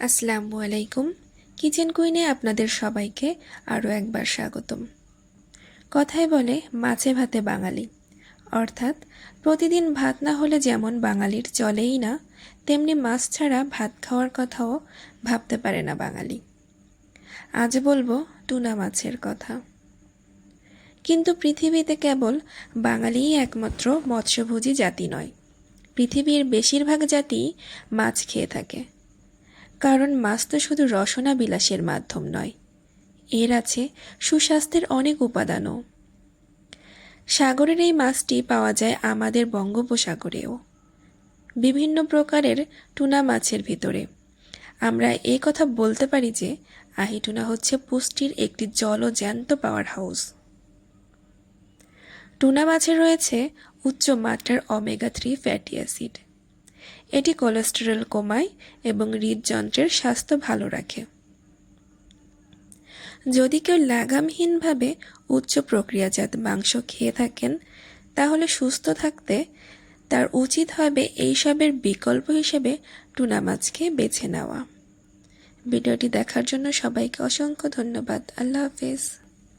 আসসালামু আলাইকুম। কিচেন কুইনে আপনাদের সবাইকে আরও একবার স্বাগতম। কথায় বলে মাছে ভাতে বাঙালি। অর্থাৎ প্রতিদিন ভাত না হলে যেমন বাঙালির চলেই না, তেমনি মাছ ছাড়া ভাত খাওয়ার কথাও ভাবতে পারে না বাঙালি। আজ বলব টুনা মাছের কথা। কিন্তু পৃথিবীতে কেবল বাঙালিই একমাত্র মৎস্যভোজী জাতি নয়। পৃথিবীর বেশিরভাগ জাতিই মাছ খেয়ে থাকে। কারণ মাছ তো শুধু রসনা বিলাসের মাধ্যম নয়। এর আছে সুস্বাস্থ্যের অনেক উপাদানও। সাগরের এই মাছটি পাওয়া যায় আমাদের বঙ্গোপসাগরেও। বিভিন্ন প্রকারের টুনা মাছের ভিতরে। আমরা এই কথা বলতে পারি যে, আহিটুনা হচ্ছে পুষ্টির একটি জল জ্যান্ত পাওয়ার হাউস। টুনা মাছে রয়েছে উচ্চ মাত্রার অমেগা থ্রি ফ্যাটি অ্যাসিড। এটি কোলেস্টেরল কমায় এবং হৃদযন্ত্রের স্বাস্থ্য ভালো রাখে। যদি কেউ লাগামহীনভাবে উচ্চ প্রক্রিয়াজাত মাংস খেয়ে থাকেন, তাহলে সুস্থ থাকতে তার উচিত হবে এইসবের বিকল্প হিসেবে টুনা মাছকে বেছে নেওয়া। ভিডিওটি দেখার জন্য সবাইকে অসংখ্য ধন্যবাদ। আল্লাহ হাফেজ।